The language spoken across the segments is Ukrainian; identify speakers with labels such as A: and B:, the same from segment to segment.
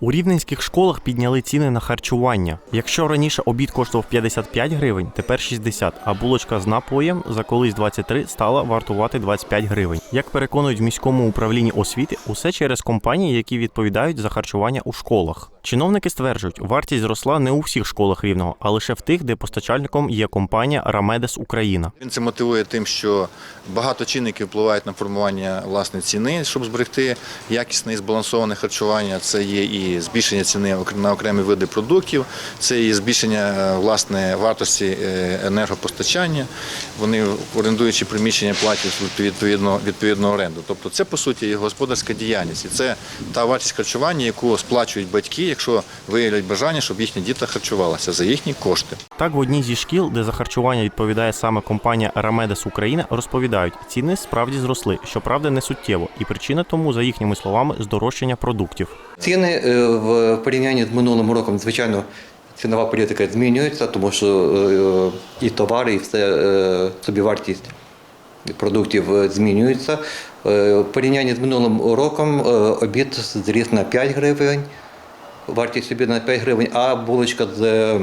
A: У рівненських школах підняли ціни на харчування. Якщо раніше обід коштував 55 гривень, тепер 60, а булочка з напоєм за колись 23 стала вартувати 25 гривень. Як переконують в міському управлінні освіти, усе через компанії, які відповідають за харчування у школах. Чиновники стверджують, вартість зросла не у всіх школах рівного, а лише в тих, де постачальником є компанія Рамедес Україна.
B: Він це мотивує тим, що багато чинників впливають на формування власне ціни, щоб зберегти якісне і збалансоване харчування. Це є і збільшення ціни на окремі види продуктів, це і збільшення е, власне вартості е, енергопостачання. Вони орендуючи приміщення платять відповідно відповідну оренду. Тобто, це по суті є господарська діяльність, і це та вартість харчування, яку сплачують батьки, якщо виявлять бажання, щоб їхні діти харчувалися за їхні кошти.
A: Так, в одній зі шкіл, де за харчування відповідає саме компанія Рамедес Україна, розповідають, ціни справді зросли, щоправда, не суттєво, і причина тому, за їхніми словами, здорожчання продуктів.
C: Ціни е, в порівнянні з минулим роком, звичайно, цінова політика змінюється, тому що е, і товари, і все е, собівартість продуктів е, змінюється. В порівнянні з минулим роком обід зріс на 5 гривень, вартість обіду на 5 гривень, а булочка з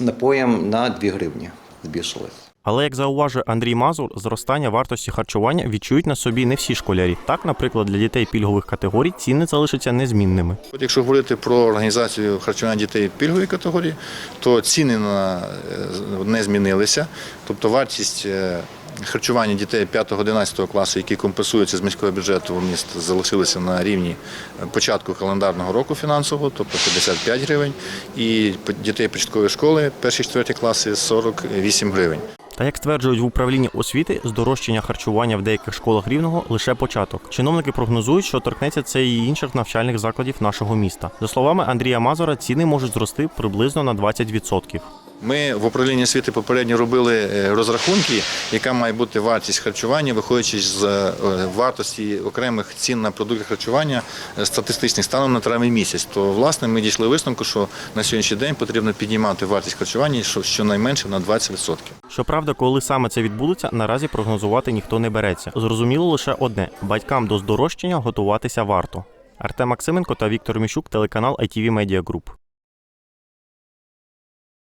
C: напоєм на 2 гривні збільшилась.
A: Але як зауважує Андрій Мазур, зростання вартості харчування відчують на собі не всі школярі. Так, наприклад, для дітей пільгових категорій ціни залишаться незмінними.
B: От Якщо говорити про організацію харчування дітей пільгової категорії, то ціни на, е, не змінилися. Тобто вартість е, харчування дітей 5-11 класу, які компенсуються з міського бюджету в міст, залишилися на рівні початку календарного року фінансового, тобто 55 гривень, і дітей початкової школи, перші 4 класи 48 гривень.
A: Та як стверджують в управлінні освіти, здорожчання харчування в деяких школах рівного лише початок. Чиновники прогнозують, що торкнеться це і інших навчальних закладів нашого міста. За словами Андрія Мазора, ціни можуть зрости приблизно на 20%.
B: Ми в управлінні освіти попередньо робили е, розрахунки, яка має бути вартість харчування, виходячи з е, вартості окремих цін на продукти харчування е, статистичних станом на травень місяць. То власне ми дійшли висновку, що на сьогоднішній день потрібно піднімати вартість харчування щонайменше на 20%.
A: Щоправда, коли саме це відбудеться, наразі прогнозувати ніхто не береться. Зрозуміло лише одне: батькам до здорожчання готуватися варто. Артем Максименко та Віктор Міщук, телеканал ITV Media Group.